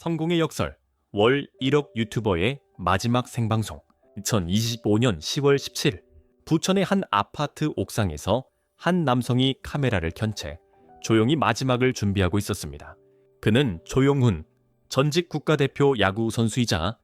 성공의 역설 월 1억 유튜버의 마지막 생방송 2025년 10월 17일 부천의 한 아파트 옥상에서 한 남성이 카메라를 켠 채 조용히 마지막을 준비하고 있었습니다. 그는 조용훈 전직 국가대표 야구 선수이자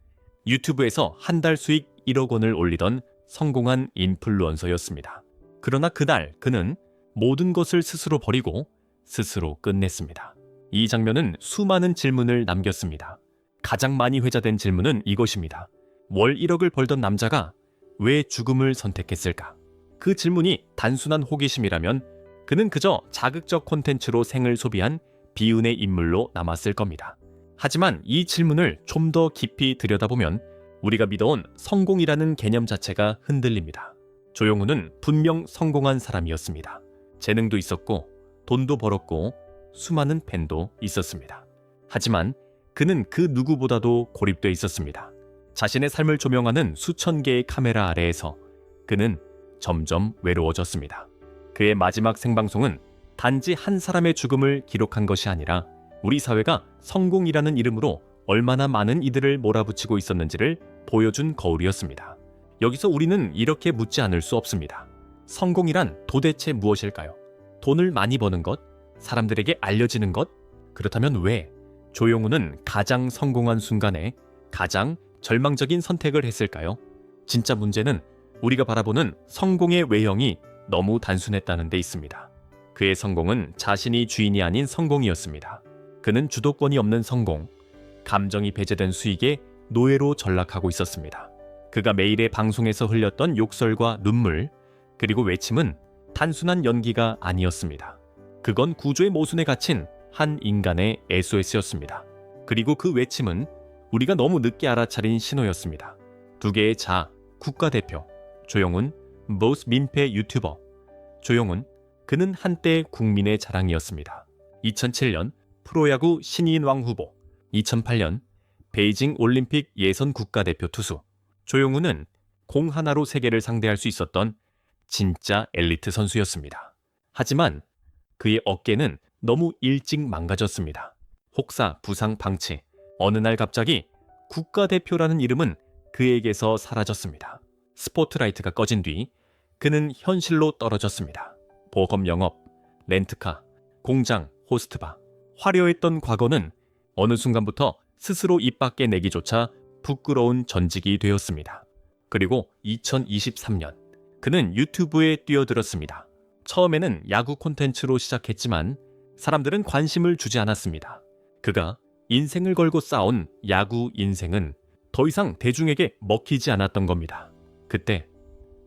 유튜브에서 한 달 수익 1억 원을 올리던 성공한 인플루언서였습니다. 그러나 그날 그는 모든 것을 스스로 버리고 스스로 끝냈습니다. 이 장면은 수많은 질문을 남겼습니다. 가장 많이 회자된 질문은 이것입니다. 월 1억을 벌던 남자가 왜 죽음을 선택했을까? 그 질문이 단순한 호기심이라면 그는 그저 자극적 콘텐츠로 생을 소비한 비운의 인물로 남았을 겁니다. 하지만 이 질문을 좀 더 깊이 들여다보면 우리가 믿어온 성공이라는 개념 자체가 흔들립니다. 조용훈은 분명 성공한 사람이었습니다. 재능도 있었고 돈도 벌었고 수많은 팬도 있었습니다. 하지만 그는 그 누구보다도 고립돼 있었습니다. 자신의 삶을 조명하는 수천 개의 카메라 아래에서 그는 점점 외로워졌습니다. 그의 마지막 생방송은 단지 한 사람의 죽음을 기록한 것이 아니라 우리 사회가 성공이라는 이름으로 얼마나 많은 이들을 몰아붙이고 있었는지를 보여준 거울이었습니다. 여기서 우리는 이렇게 묻지 않을 수 없습니다. 성공이란 도대체 무엇일까요? 돈을 많이 버는 것? 사람들에게 알려지는 것? 그렇다면 왜 조용훈은 가장 성공한 순간에 가장 절망적인 선택을 했을까요? 진짜 문제는 우리가 바라보는 성공의 외형이 너무 단순했다는 데 있습니다. 그의 성공은 자신이 주인이 아닌 성공이었습니다. 그는 주도권이 없는 성공, 감정이 배제된 수익에 노예로 전락하고 있었습니다. 그가 매일의 방송에서 흘렸던 욕설과 눈물, 그리고 외침은 단순한 연기가 아니었습니다. 그건 구조의 모순에 갇힌 한 인간의 SOS였습니다. 그리고 그 외침은 우리가 너무 늦게 알아차린 신호였습니다. 두 개의 자, 국가대표, 조용훈, 모스 민폐 유튜버. 조용훈, 그는 한때 국민의 자랑이었습니다. 2007년 프로야구 신인왕 후보, 2008년 베이징 올림픽 예선 국가대표 투수. 조용훈은 공 하나로 세계를 상대할 수 있었던 진짜 엘리트 선수였습니다. 하지만 그의 어깨는 너무 일찍 망가졌습니다. 혹사, 부상, 방치. 어느 날 갑자기 국가대표라는 이름은 그에게서 사라졌습니다. 스포트라이트가 꺼진 뒤 그는 현실로 떨어졌습니다. 보험 영업, 렌트카, 공장, 호스트바. 화려했던 과거는 어느 순간부터 스스로 입 밖에 내기조차 부끄러운 전직이 되었습니다. 그리고 2023년 그는 유튜브에 뛰어들었습니다. 처음에는 야구 콘텐츠로 시작했지만 사람들은 관심을 주지 않았습니다. 그가 인생을 걸고 쌓은 야구 인생은 더 이상 대중에게 먹히지 않았던 겁니다. 그때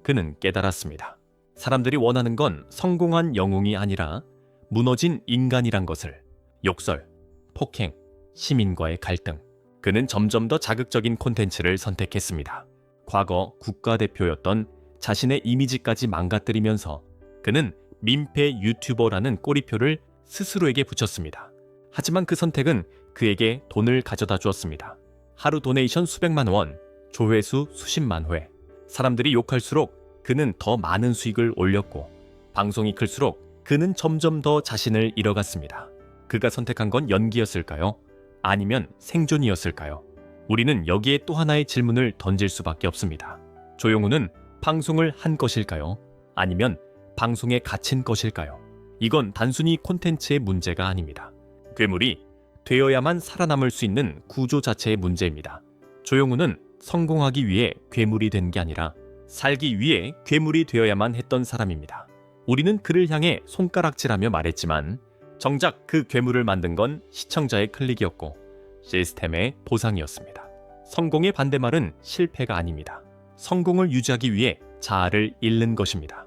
그는 깨달았습니다. 사람들이 원하는 건 성공한 영웅이 아니라 무너진 인간이란 것을 욕설, 폭행, 시민과의 갈등. 그는 점점 더 자극적인 콘텐츠를 선택했습니다. 과거 국가대표였던 자신의 이미지까지 망가뜨리면서 그는 민폐 유튜버라는 꼬리표를 스스로에게 붙였습니다. 하지만 그 선택은 그에게 돈을 가져다 주었습니다. 하루 도네이션 수백만 원, 조회수 수십만 회. 사람들이 욕할수록 그는 더 많은 수익을 올렸고 방송이 클수록 그는 점점 더 자신을 잃어갔습니다. 그가 선택한 건 연기였을까요? 아니면 생존이었을까요? 우리는 여기에 또 하나의 질문을 던질 수밖에 없습니다. 조용훈은 방송을 한 것일까요? 아니면 방송에 갇힌 것일까요? 이건 단순히 콘텐츠의 문제가 아닙니다. 괴물이 되어야만 살아남을 수 있는 구조 자체의 문제입니다. 조용훈은 성공하기 위해 괴물이 된 게 아니라 살기 위해 괴물이 되어야만 했던 사람입니다. 우리는 그를 향해 손가락질하며 말했지만 정작 그 괴물을 만든 건 시청자의 클릭이었고 시스템의 보상이었습니다. 성공의 반대말은 실패가 아닙니다. 성공을 유지하기 위해 자아를 잃는 것입니다.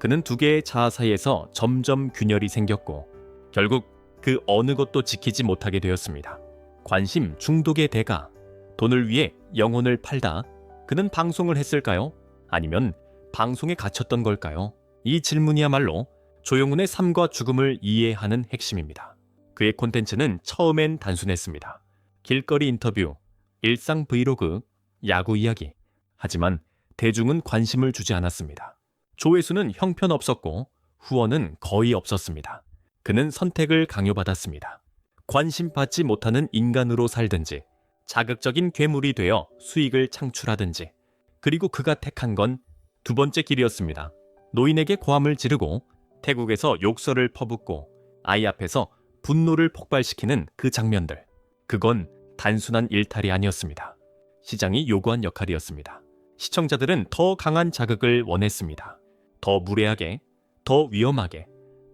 그는 두 개의 자아 사이에서 점점 균열이 생겼고 결국 그 어느 것도 지키지 못하게 되었습니다. 관심 중독의 대가, 돈을 위해 영혼을 팔다 그는 방송을 했을까요? 아니면 방송에 갇혔던 걸까요? 이 질문이야말로 조용훈의 삶과 죽음을 이해하는 핵심입니다. 그의 콘텐츠는 처음엔 단순했습니다. 길거리 인터뷰, 일상 브이로그, 야구 이야기. 하지만 대중은 관심을 주지 않았습니다. 조회수는 형편없었고 후원은 거의 없었습니다. 그는 선택을 강요받았습니다. 관심받지 못하는 인간으로 살든지 자극적인 괴물이 되어 수익을 창출하든지 그리고 그가 택한 건 두 번째 길이었습니다. 노인에게 고함을 지르고 태국에서 욕설을 퍼붓고 아이 앞에서 분노를 폭발시키는 그 장면들. 그건 단순한 일탈이 아니었습니다. 시장이 요구한 역할이었습니다. 시청자들은 더 강한 자극을 원했습니다. 더 무례하게, 더 위험하게,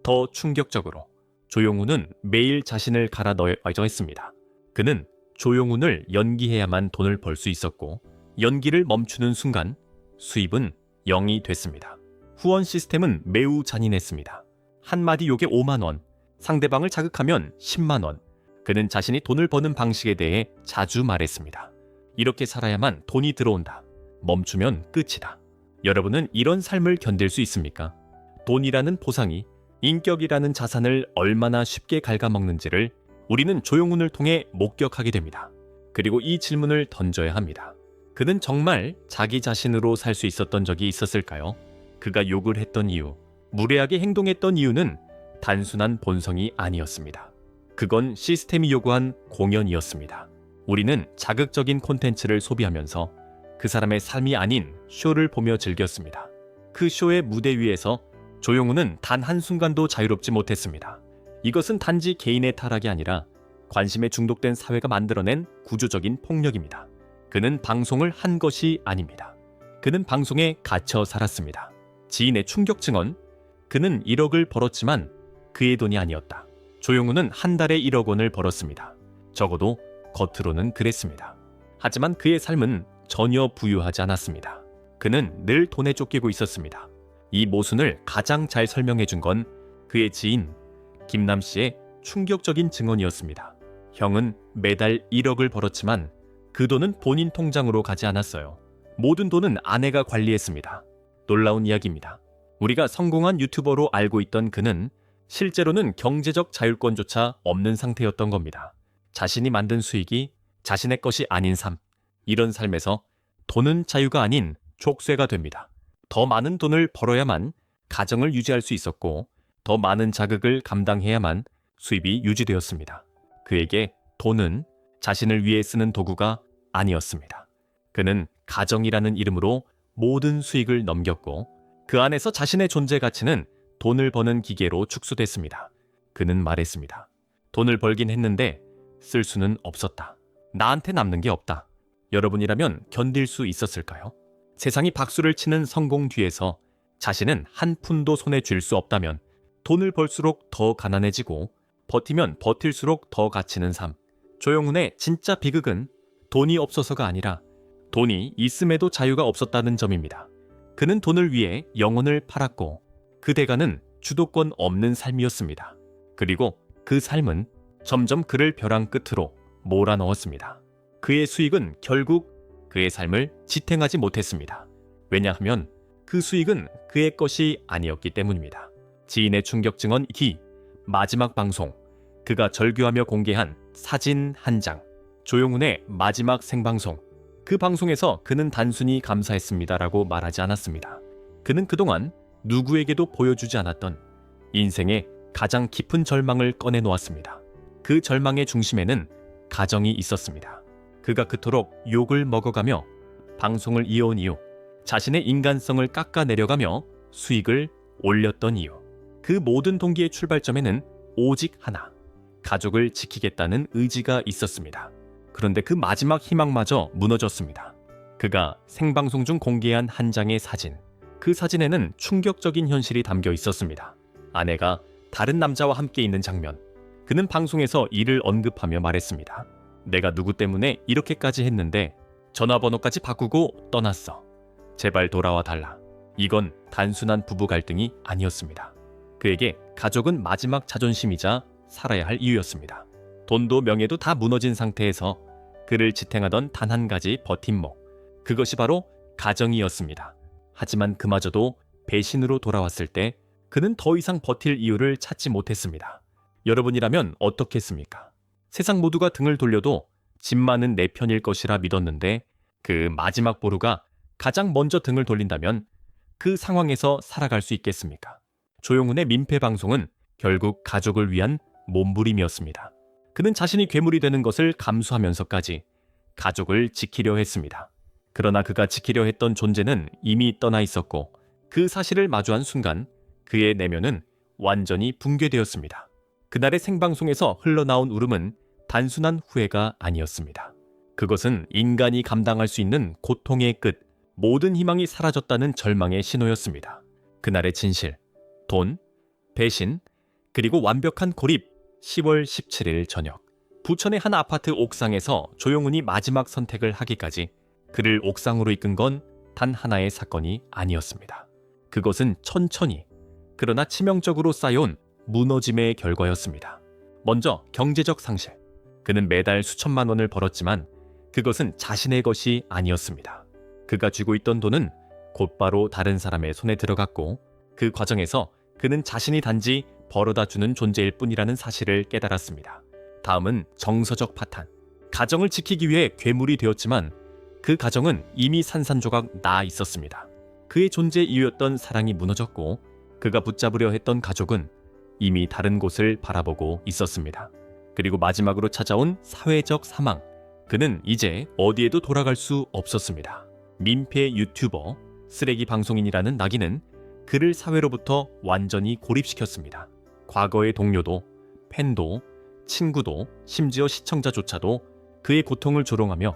더 충격적으로 조용훈은 매일 자신을 갈아 넣어야져 했습니다. 그는 조용훈을 연기해야만 돈을 벌 수 있었고 연기를 멈추는 순간 수입은 0이 됐습니다. 후원 시스템은 매우 잔인했습니다. 한마디 욕에 5만 원, 상대방을 자극하면 10만 원. 그는 자신이 돈을 버는 방식에 대해 자주 말했습니다. 이렇게 살아야만 돈이 들어온다. 멈추면 끝이다. 여러분은 이런 삶을 견딜 수 있습니까? 돈이라는 보상이 인격이라는 자산을 얼마나 쉽게 갉아먹는지를 우리는 조용훈을 통해 목격하게 됩니다. 그리고 이 질문을 던져야 합니다. 그는 정말 자기 자신으로 살 수 있었던 적이 있었을까요? 그가 욕을 했던 이유, 무례하게 행동했던 이유는 단순한 본성이 아니었습니다. 그건 시스템이 요구한 공연이었습니다. 우리는 자극적인 콘텐츠를 소비하면서 그 사람의 삶이 아닌 쇼를 보며 즐겼습니다. 그 쇼의 무대 위에서 조용훈은 단 한순간도 자유롭지 못했습니다. 이것은 단지 개인의 타락이 아니라 관심에 중독된 사회가 만들어낸 구조적인 폭력입니다. 그는 방송을 한 것이 아닙니다. 그는 방송에 갇혀 살았습니다. 지인의 충격 증언, 그는 1억을 벌었지만 그의 돈이 아니었다. 조용훈은 한 달에 1억 원을 벌었습니다. 적어도 겉으로는 그랬습니다. 하지만 그의 삶은 전혀 부유하지 않았습니다. 그는 늘 돈에 쫓기고 있었습니다. 이 모순을 가장 잘 설명해 준 건 그의 지인 김남 씨의 충격적인 증언이었습니다. 형은 매달 1억을 벌었지만 그 돈은 본인 통장으로 가지 않았어요. 모든 돈은 아내가 관리했습니다. 놀라운 이야기입니다. 우리가 성공한 유튜버로 알고 있던 그는 실제로는 경제적 자율권조차 없는 상태였던 겁니다. 자신이 만든 수익이 자신의 것이 아닌 삶. 이런 삶에서 돈은 자유가 아닌 족쇄가 됩니다. 더 많은 돈을 벌어야만 가정을 유지할 수 있었고 더 많은 자극을 감당해야만 수입이 유지되었습니다. 그에게 돈은 자신을 위해 쓰는 도구가 아니었습니다. 그는 가정이라는 이름으로 모든 수익을 넘겼고 그 안에서 자신의 존재 가치는 돈을 버는 기계로 축소됐습니다. 그는 말했습니다. 돈을 벌긴 했는데 쓸 수는 없었다. 나한테 남는 게 없다. 여러분이라면 견딜 수 있었을까요? 세상이 박수를 치는 성공 뒤에서 자신은 한 푼도 손에 쥘 수 없다면 돈을 벌수록 더 가난해지고 버티면 버틸수록 더 갇히는 삶. 조영훈의 진짜 비극은 돈이 없어서가 아니라 돈이 있음에도 자유가 없었다는 점입니다. 그는 돈을 위해 영혼을 팔았고 그 대가는 주도권 없는 삶이었습니다. 그리고 그 삶은 점점 그를 벼랑 끝으로 몰아넣었습니다. 그의 수익은 결국 그의 삶을 지탱하지 못했습니다. 왜냐하면 그 수익은 그의 것이 아니었기 때문입니다. 지인의 충격 증언 기 마지막 방송 그가 절규하며 공개한 사진 한 장 조용훈의 마지막 생방송 그 방송에서 그는 단순히 감사했습니다라고 말하지 않았습니다. 그는 그동안 누구에게도 보여주지 않았던 인생의 가장 깊은 절망을 꺼내 놓았습니다. 그 절망의 중심에는 가정이 있었습니다. 그가 그토록 욕을 먹어가며 방송을 이어온 이유, 자신의 인간성을 깎아내려가며 수익을 올렸던 이유, 그 모든 동기의 출발점에는 오직 하나, 가족을 지키겠다는 의지가 있었습니다. 그런데 그 마지막 희망마저 무너졌습니다. 그가 생방송 중 공개한 한 장의 사진. 그 사진에는 충격적인 현실이 담겨 있었습니다. 아내가 다른 남자와 함께 있는 장면. 그는 방송에서 이를 언급하며 말했습니다. 내가 누구 때문에 이렇게까지 했는데 전화번호까지 바꾸고 떠났어. 제발 돌아와 달라. 이건 단순한 부부 갈등이 아니었습니다. 그에게 가족은 마지막 자존심이자 살아야 할 이유였습니다. 돈도 명예도 다 무너진 상태에서 그를 지탱하던 단 한 가지 버팀목. 그것이 바로 가정이었습니다. 하지만 그마저도 배신으로 돌아왔을 때 그는 더 이상 버틸 이유를 찾지 못했습니다. 여러분이라면 어떻겠습니까? 세상 모두가 등을 돌려도 집만은 내 편일 것이라 믿었는데 그 마지막 보루가 가장 먼저 등을 돌린다면 그 상황에서 살아갈 수 있겠습니까? 조용훈의 민폐 방송은 결국 가족을 위한 몸부림이었습니다. 그는 자신이 괴물이 되는 것을 감수하면서까지 가족을 지키려 했습니다. 그러나 그가 지키려 했던 존재는 이미 떠나 있었고 그 사실을 마주한 순간 그의 내면은 완전히 붕괴되었습니다. 그날의 생방송에서 흘러나온 울음은 단순한 후회가 아니었습니다. 그것은 인간이 감당할 수 있는 고통의 끝, 모든 희망이 사라졌다는 절망의 신호였습니다. 그날의 진실, 돈, 배신, 그리고 완벽한 고립, 10월 17일 저녁. 부천의 한 아파트 옥상에서 조용훈이 마지막 선택을 하기까지 그를 옥상으로 이끈 건 단 하나의 사건이 아니었습니다. 그것은 천천히, 그러나 치명적으로 쌓여온 무너짐의 결과였습니다. 먼저 경제적 상실. 그는 매달 수천만 원을 벌었지만 그것은 자신의 것이 아니었습니다. 그가 쥐고 있던 돈은 곧바로 다른 사람의 손에 들어갔고 그 과정에서 그는 자신이 단지 벌어다 주는 존재일 뿐이라는 사실을 깨달았습니다. 다음은 정서적 파탄. 가정을 지키기 위해 괴물이 되었지만 그 가정은 이미 산산조각 나 있었습니다. 그의 존재 이유였던 사랑이 무너졌고 그가 붙잡으려 했던 가족은 이미 다른 곳을 바라보고 있었습니다. 그리고 마지막으로 찾아온 사회적 사망. 그는 이제 어디에도 돌아갈 수 없었습니다. 민폐 유튜버, 쓰레기 방송인이라는 낙인은 그를 사회로부터 완전히 고립시켰습니다. 과거의 동료도, 팬도, 친구도, 심지어 시청자조차도 그의 고통을 조롱하며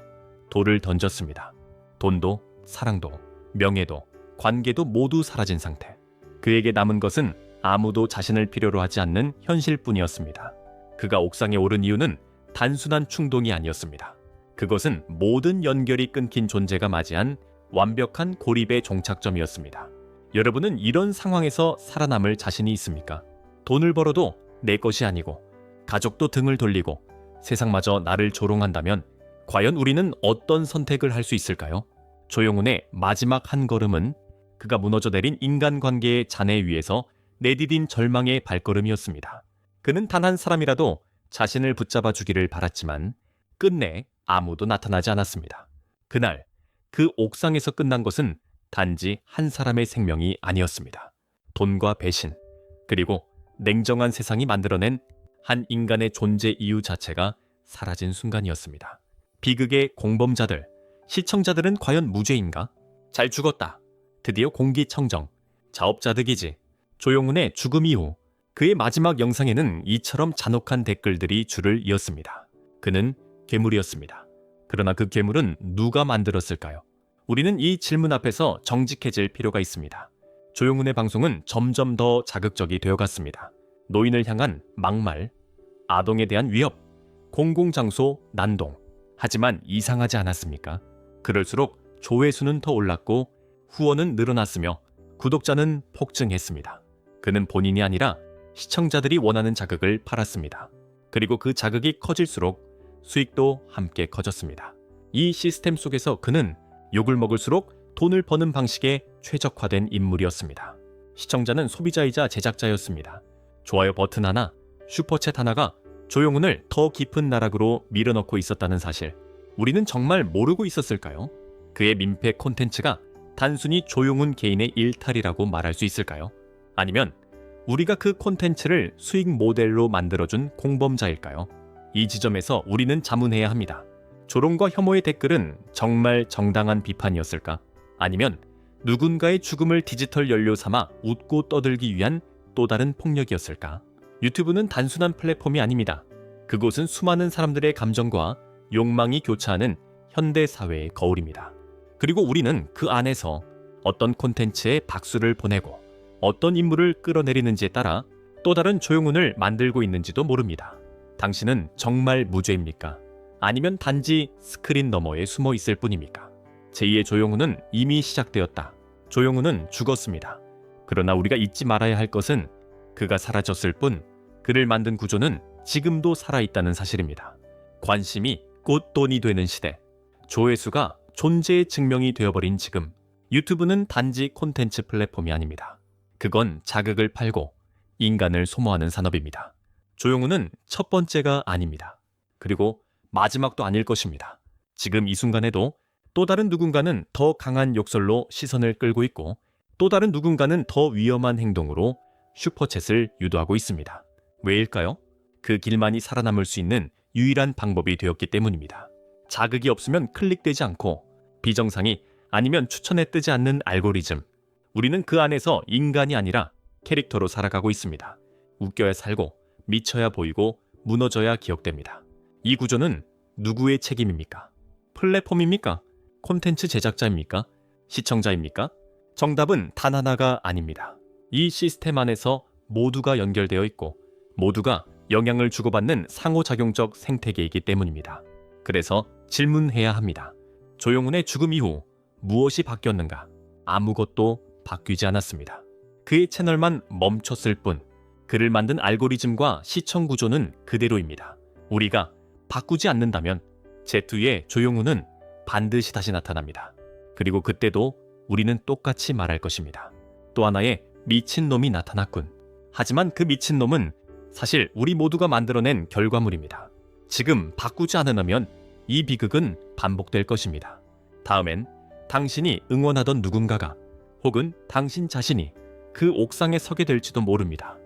돌을 던졌습니다. 돈도, 사랑도, 명예도, 관계도 모두 사라진 상태. 그에게 남은 것은 아무도 자신을 필요로 하지 않는 현실뿐이었습니다. 그가 옥상에 오른 이유는 단순한 충동이 아니었습니다. 그것은 모든 연결이 끊긴 존재가 맞이한 완벽한 고립의 종착점이었습니다. 여러분은 이런 상황에서 살아남을 자신이 있습니까? 돈을 벌어도 내 것이 아니고 가족도 등을 돌리고 세상마저 나를 조롱한다면 과연 우리는 어떤 선택을 할 수 있을까요? 조용훈의 마지막 한 걸음은 그가 무너져 내린 인간관계의 잔해 위에서 내디딘 절망의 발걸음이었습니다. 그는 단 한 사람이라도 자신을 붙잡아 주기를 바랐지만 끝내 아무도 나타나지 않았습니다. 그날 그 옥상에서 끝난 것은 단지 한 사람의 생명이 아니었습니다. 돈과 배신, 그리고 냉정한 세상이 만들어낸 한 인간의 존재 이유 자체가 사라진 순간이었습니다. 비극의 공범자들, 시청자들은 과연 무죄인가? 잘 죽었다. 드디어 공기청정, 자업자득이지. 조용훈의 죽음 이후 그의 마지막 영상에는 이처럼 잔혹한 댓글들이 줄을 이었습니다. 그는 괴물이었습니다. 그러나 그 괴물은 누가 만들었을까요? 우리는 이 질문 앞에서 정직해질 필요가 있습니다. 조용훈의 방송은 점점 더 자극적이 되어갔습니다. 노인을 향한 막말, 아동에 대한 위협, 공공장소 난동. 하지만 이상하지 않았습니까? 그럴수록 조회수는 더 올랐고 후원은 늘어났으며 구독자는 폭증했습니다. 그는 본인이 아니라 시청자들이 원하는 자극을 팔았습니다. 그리고 그 자극이 커질수록 수익도 함께 커졌습니다. 이 시스템 속에서 그는 욕을 먹을수록 돈을 버는 방식에 최적화된 인물이었습니다. 시청자는 소비자이자 제작자였습니다. 좋아요 버튼 하나, 슈퍼챗 하나가 조용훈을 더 깊은 나락으로 밀어넣고 있었다는 사실. 우리는 정말 모르고 있었을까요? 그의 민폐 콘텐츠가 단순히 조용훈 개인의 일탈이라고 말할 수 있을까요? 아니면 우리가 그 콘텐츠를 수익 모델로 만들어준 공범자일까요? 이 지점에서 우리는 자문해야 합니다. 조롱과 혐오의 댓글은 정말 정당한 비판이었을까? 아니면 누군가의 죽음을 디지털 연료 삼아 웃고 떠들기 위한 또 다른 폭력이었을까? 유튜브는 단순한 플랫폼이 아닙니다. 그곳은 수많은 사람들의 감정과 욕망이 교차하는 현대 사회의 거울입니다. 그리고 우리는 그 안에서 어떤 콘텐츠에 박수를 보내고 어떤 인물을 끌어내리는지에 따라 또 다른 조용훈을 만들고 있는지도 모릅니다. 당신은 정말 무죄입니까? 아니면 단지 스크린 너머에 숨어 있을 뿐입니까? 제2의 조용훈은 이미 시작되었다. 조용훈은 죽었습니다. 그러나 우리가 잊지 말아야 할 것은 그가 사라졌을 뿐 그를 만든 구조는 지금도 살아있다는 사실입니다. 관심이 곧 돈이 되는 시대. 조회수가 존재의 증명이 되어버린 지금. 유튜브는 단지 콘텐츠 플랫폼이 아닙니다. 그건 자극을 팔고 인간을 소모하는 산업입니다. 조용훈은 첫 번째가 아닙니다. 그리고 마지막도 아닐 것입니다. 지금 이 순간에도 또 다른 누군가는 더 강한 욕설로 시선을 끌고 있고 또 다른 누군가는 더 위험한 행동으로 슈퍼챗을 유도하고 있습니다. 왜일까요? 그 길만이 살아남을 수 있는 유일한 방법이 되었기 때문입니다. 자극이 없으면 클릭되지 않고 비정상이 아니면 추천에 뜨지 않는 알고리즘. 우리는 그 안에서 인간이 아니라 캐릭터로 살아가고 있습니다. 웃겨야 살고 미쳐야 보이고 무너져야 기억됩니다. 이 구조는 누구의 책임입니까? 플랫폼입니까? 콘텐츠 제작자입니까? 시청자입니까? 정답은 단 하나가 아닙니다. 이 시스템 안에서 모두가 연결되어 있고 모두가 영향을 주고받는 상호작용적 생태계이기 때문입니다. 그래서 질문해야 합니다. 조용훈의 죽음 이후 무엇이 바뀌었는가? 아무것도 바뀌지 않았습니다. 그의 채널만 멈췄을 뿐 그를 만든 알고리즘과 시청 구조는 그대로입니다. 우리가 바꾸지 않는다면 Z2의 조용훈은 반드시 다시 나타납니다. 그리고 그때도 우리는 똑같이 말할 것입니다. 또 하나의 미친놈이 나타났군. 하지만 그 미친놈은 사실 우리 모두가 만들어낸 결과물입니다. 지금 바꾸지 않으면 이 비극은 반복될 것입니다. 다음엔 당신이 응원하던 누군가가 혹은 당신 자신이 그 옥상에 서게 될지도 모릅니다.